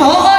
好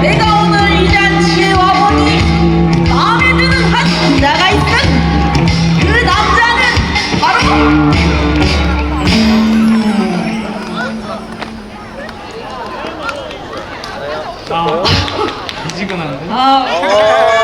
내가 오늘 이 잔치에 와보니 마음에 드는 한 남자가 있음 그 남자는 바로 아, 미지근한데? 아